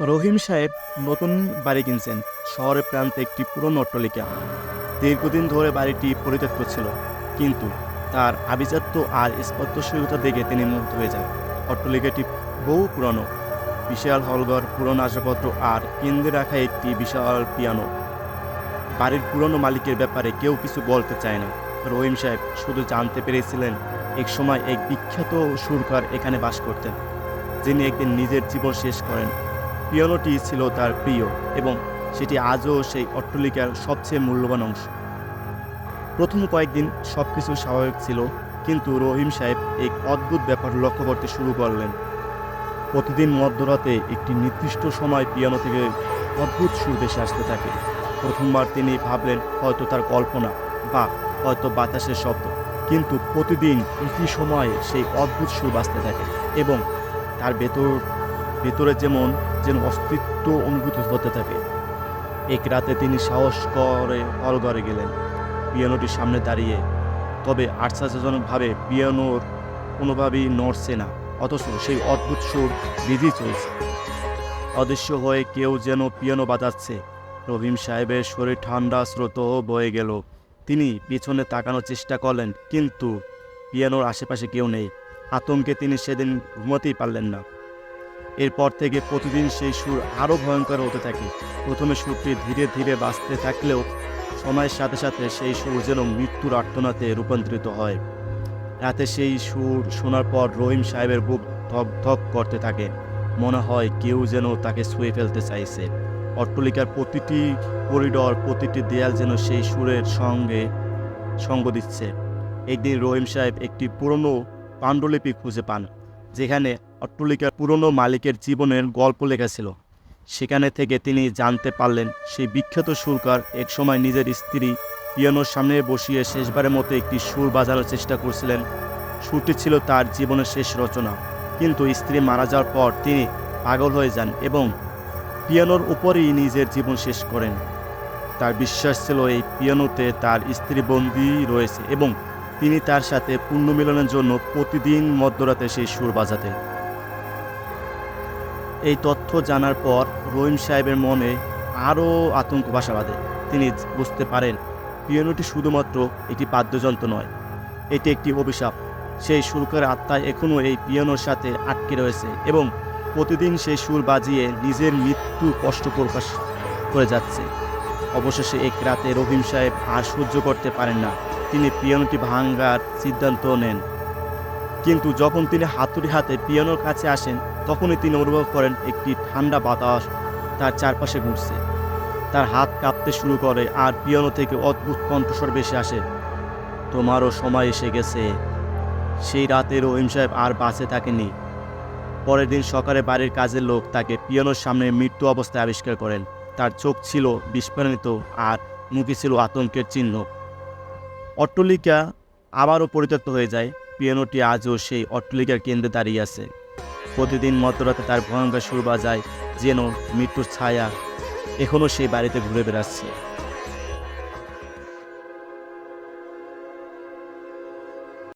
রহিম সাহেব নতুন বাড়ি কিনছেন। শহরের প্রান্তে একটি পুরনো অট্টালিকা। দীর্ঘদিন ধরে বাড়িটি পরিত্যক্ত ছিল, কিন্তু তার আভিজাত্য আর স্পর্শশীলতা দেখে তিনি মুগ্ধ হয়ে যান। অট্টালিকাটি বহু পুরনো, বিশাল হলঘর, পুরনো আসবাবপত্র আর কেন্দ্রে রাখা একটি বিশাল পিয়ানো। বাড়ির পুরনো মালিকের ব্যাপারে কেউ কিছু বলতে চায় না। রহিম সাহেব শুধু জানতে পেরেছিলেন এক সময় এক বিখ্যাত সুরকার এখানে বাস করতেন, যিনি একদিন নিজের জীবন শেষ করেন। পিয়ানোটি ছিল তার প্রিয় এবং সেটি আজও সেই অট্টালিকার সবচেয়ে মূল্যবান অংশ। প্রথম কয়েকদিন সব কিছু স্বাভাবিক ছিল, কিন্তু রহিম সাহেব এক অদ্ভুত ব্যাপার লক্ষ্য করতে শুরু করলেন। প্রতিদিন মধ্যরাতে একটি নির্দিষ্ট সময় পিয়ানো থেকে অদ্ভুত সুর ভেসে আসতে থাকে। প্রথমবার তিনি ভাবলেন হয়তো তার কল্পনা বা হয়তো বাতাসের শব্দ, কিন্তু প্রতিদিন একই সময়ে সেই অদ্ভুত সুর বাজতে থাকে এবং তার ভেতর ভেতরে যেমন যেন অস্তিত্ব অনুভূত হতে থাকে। এক রাতে তিনি সাহস করে হলঘরে গেলেন, পিয়ানোটির সামনে দাঁড়িয়ে। তবে আশ্চর্যজনকভাবে পিয়ানোর কোনোভাবেই নড়ছে না, অথচ সেই অদ্ভুত সুর বিধি চলছে। অদৃশ্য হয়ে কেউ যেন পিয়ানো বাজাচ্ছে। রহিম সাহেবের শরীর ঠান্ডা, স্রোত বয়ে গেল। তিনি পিছনে তাকানোর চেষ্টা করলেন, কিন্তু পিয়ানোর আশেপাশে কেউ নেই। আতঙ্কে তিনি সেদিন ঘুমাতেই পারলেন না। এরপর থেকে প্রতিদিন সেই সুর আরও ভয়ঙ্কর হতে থাকে। প্রথমে সুরটি ধীরে ধীরে বাঁচতে থাকলেও সময়ের সাথে সাথে সেই সুর যেন মৃত্যুর আর্তনাতে রূপান্তরিত হয়। রাতে সেই সুর শোনার পর রহিম সাহেবের বুক ধক ধক করতে থাকে। মনে হয় কেউ যেন তাকে ছুঁয়ে ফেলতে চাইছে। অট্টলিকার প্রতিটি করিডর, প্রতিটি দেয়াল যেন সেই সুরের সঙ্গে সঙ্গ দিচ্ছে। একদিন রহিম সাহেব একটি পুরনো পাণ্ডুলিপি খুঁজে পান, যেখানে অট্টলিকার পুরনো মালিকের জীবনের গল্প লেখা ছিল সেখানে থেকে তিনি জানতে পারলেন, সেই বিখ্যাত সুরকার একসময় নিজের স্ত্রী পিয়ানোর সামনে বসিয়ে শেষবারের মতো একটি সুর বাজানোর চেষ্টা করছিলেন। সুরটি ছিল তার জীবনের শেষ রচনা। কিন্তু স্ত্রী মারা যাওয়ার পর তিনি পাগল হয়ে যান এবং পিয়ানোর উপরেই নিজের জীবন শেষ করেন। তার বিশ্বাস ছিল এই পিয়ানোতে তার স্ত্রী বন্দী রয়েছে এবং তিনি তার সাথে পুণ্যমিলনের জন্য প্রতিদিন মধ্যরাতে সেই সুর বাজাতেন। এই তথ্য জানার পর রহিম সাহেবের মনে আরও আতঙ্ক বাসা বাঁধে তিনি বুঝতে পারেন, পিয়ানোটি শুধুমাত্র একটি বাদ্যযন্ত্র নয়, এটি একটি অভিশাপ। সেই সুরকার আত্মা এখনও এই পিয়ানোর সাথে আটকে রয়েছে এবং প্রতিদিন সেই সুর বাজিয়ে নিজের মৃত্যু কষ্ট প্রকাশ করে যাচ্ছে। অবশেষে এক রাতে রহিম সাহেব আর সহ্য করতে পারেন না। তিনি পিয়ানোটি ভাঙ্গার সিদ্ধান্ত নেন। কিন্তু যখন তিনি হাতুড়ি হাতে পিয়ানোর কাছে আসেন, তখনই তিনি অনুভব করেন একটি ঠান্ডা বাতাস তার চারপাশে ঘুরছে। তার হাত কাঁপতে শুরু করে আর পিয়ানো থেকে অদ্ভুত কণ্ঠস্বর বেশি আসে। তোমারও সময় এসে গেছে। সেই রাতে রহিম সাহেব আর বাঁচে থাকেনি পরের দিন সকালে বাড়ির কাজের লোক তাকে পিয়ানোর সামনে মৃত্যু অবস্থায় আবিষ্কার করেন। তার চোখ ছিল বিস্ফোরণিত আর মুখে ছিল আতঙ্কের চিহ্ন। অট্টলিকা আবারও পরিত্যক্ত হয়ে যায়। পিয়ানোটি আজও সেই অট্টলিকার কেন্দ্রে দাঁড়িয়ে আছে। প্রতিদিন মধ্যরাতে তার ভয়ঙ্কর সুর বাজায় যেন মৃত্যুর ছায়া এখনও সেই বাড়িতে ঘুরে বেড়াচ্ছে।